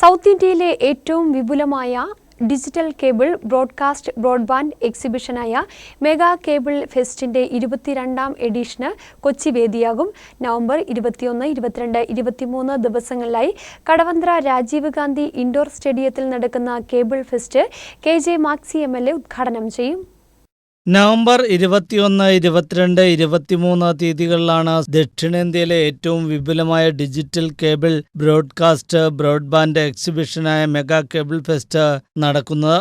South ഇന്ത്യയിലെ ഏറ്റവും വിപുലമായ ഡിജിറ്റൽ കേബിൾ ബ്രോഡ്കാസ്റ്റ് ബ്രോഡ്ബാൻഡ് എക്സിബിഷനായ മെഗാ കേബിൾ ഫെസ്റ്റിന്റെ ഇരുപത്തിരണ്ടാം എഡിഷന് കൊച്ചി വേദിയാകും. നവംബർ ഇരുപത്തിയൊന്ന് ഇരുപത്തിരണ്ട് ഇരുപത്തിമൂന്ന് ദിവസങ്ങളിലായി കടവന്ത്ര രാജീവ് ഗാന്ധി ഇൻഡോർ സ്റ്റേഡിയത്തിൽ നടക്കുന്ന cable fest K J Maxi M L A ഉദ്ഘാടനം ചെയ്യും. നവംബർ ഇരുപത്തിയൊന്ന് ഇരുപത്തിരണ്ട് ഇരുപത്തിമൂന്ന് തീയതികളിലാണ് ദക്ഷിണേന്ത്യയിലെ ഏറ്റവും വിപുലമായ ഡിജിറ്റൽ കേബിൾ ബ്രോഡ്കാസ്റ്റ് ബ്രോഡ്ബാൻഡ് എക്സിബിഷനായ മെഗാ കേബിൾ ഫെസ്റ്റ് നടക്കുന്നത്.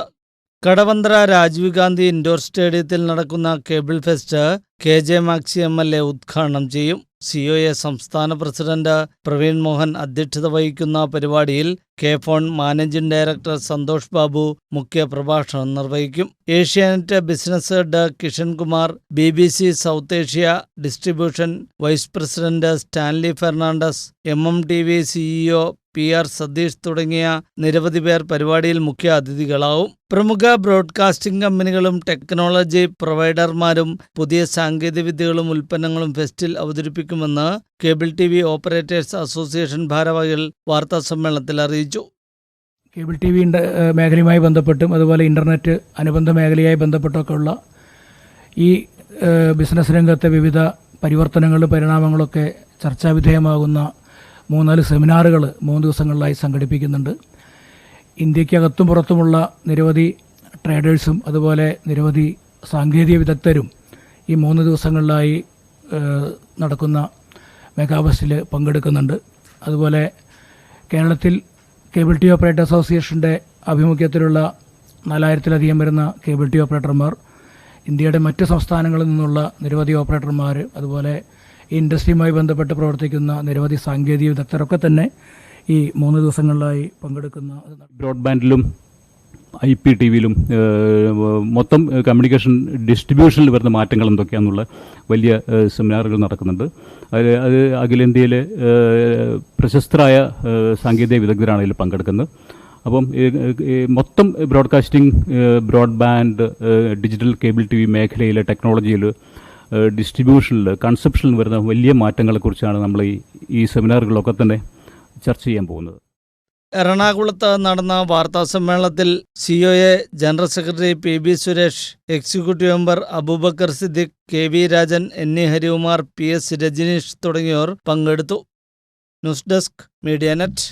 കടവന്ത്ര രാജീവ് ഗാന്ധി ഇൻഡോർ സ്റ്റേഡിയത്തിൽ നടക്കുന്ന cable fest K J Maxi M L A ഉദ്ഘാടനം ചെയ്യും. സി ഒ എ സംസ്ഥാന പ്രസിഡന്റ് പ്രവീൺ മോഹൻ അധ്യക്ഷത വഹിക്കുന്ന പരിപാടിയിൽ K phone managing director Santhosh Babu മുഖ്യ പ്രഭാഷണം നിർവഹിക്കും. Asianet business head Kishan Kumar B B C South Asia distribution vice president Stanley Fernandez M M T V CEO P R Satheesh തുടങ്ങിയ നിരവധി പേർ പരിപാടിയിൽ മുഖ്യ അതിഥികളാവും. പ്രമുഖ ബ്രോഡ്കാസ്റ്റിംഗ് കമ്പനികളും ടെക്നോളജി പ്രൊവൈഡർമാരും പുതിയ സാങ്കേതികവിദ്യകളും ഉൽപ്പന്നങ്ങളും ഫെസ്റ്റിൽ അവതരിപ്പിക്കുമെന്ന് cable T V operators association ഭാരവാഹികൾ വാർത്താ സമ്മേളനത്തിൽ അറിയിച്ചു. കേബിൾ ടി വി മേഖലയുമായി ബന്ധപ്പെട്ടും അതുപോലെ ഇന്റർനെറ്റ് അനുബന്ധ മേഖലയായി ബന്ധപ്പെട്ടൊക്കെയുള്ള ഈ ബിസിനസ് രംഗത്തെ വിവിധ പരിവർത്തനങ്ങളും പരിണാമങ്ങളൊക്കെ ചർച്ചാവിധേയമാകുന്ന മൂന്നാൽ സെമിനാറുകൾ മൂന്ന് ദിവസങ്ങളിലായി സംഘടിപ്പിക്കുന്നുണ്ട്. ഇന്ത്യക്കകത്തും പുറത്തുമുള്ള നിരവധി ട്രേഡേഴ്സും അതുപോലെ നിരവധി സാങ്കേതിക വിദഗ്ധരും ഈ മൂന്ന് ദിവസങ്ങളിലായി നടക്കുന്ന മെഗാബസ്റ്റിൽ പങ്കെടുക്കുന്നുണ്ട്. അതുപോലെ കേരളത്തിൽ കേബിൾ ടി ഓപ്പറേറ്റർ അസോസിയേഷന്റെ ആഭിമുഖ്യത്തിലുള്ള നാലായിരത്തിലധികം വരുന്ന കേബിൾ ടി ഓപ്പറേറ്റർമാർ ഇന്ത്യയുടെ മറ്റ് സംസ്ഥാനങ്ങളിൽ നിന്നുള്ള നിരവധി ഓപ്പറേറ്റർമാർ അതുപോലെ ഇൻഡസ്ട്രിയുമായി ബന്ധപ്പെട്ട് പ്രവർത്തിക്കുന്ന നിരവധി സാങ്കേതിക വിദഗ്ധരൊക്കെ തന്നെ ഈ മൂന്ന് ദിവസങ്ങളിലായി പങ്കെടുക്കുന്ന ബ്രോഡ്ബാൻഡിലും ഐ പി ടി വിയിലും മൊത്തം കമ്മ്യൂണിക്കേഷൻ ഡിസ്ട്രിബ്യൂഷനിൽ വരുന്ന മാറ്റങ്ങൾ എന്തൊക്കെയാണെന്നുള്ള വലിയ സെമിനാറുകൾ നടക്കുന്നുണ്ട്. അത് അത് അഖിലേന്ത്യയിലെ പ്രശസ്തരായ സാങ്കേതിക വിദഗ്ധരാണ് ഇതിൽ പങ്കെടുക്കുന്നത്. അപ്പം മൊത്തം broadcasting broadband digital cable T V മേഖലയിലെ ടെക്നോളജിയിൽ ഡിസ്ട്രിബ്യൂഷനിൽ കൺസെപ്ഷനിൽ വരുന്ന വലിയ മാറ്റങ്ങളെക്കുറിച്ചാണ് നമ്മൾ ഈ ഈ സെമിനാറുകളിലൊക്കെ തന്നെ ചർച്ച ചെയ്യാൻ പോകുന്നത്. എറണാകുളത്ത് നടന്ന വാർത്താ സമ്മേളനത്തിൽ C O A general secretary P B Suresh executive member Aboobacker Siddique K V Rajan N E Harikumar P S Rajaneesh തുടങ്ങിയവർ പങ്കെടുത്തു. News desk media net.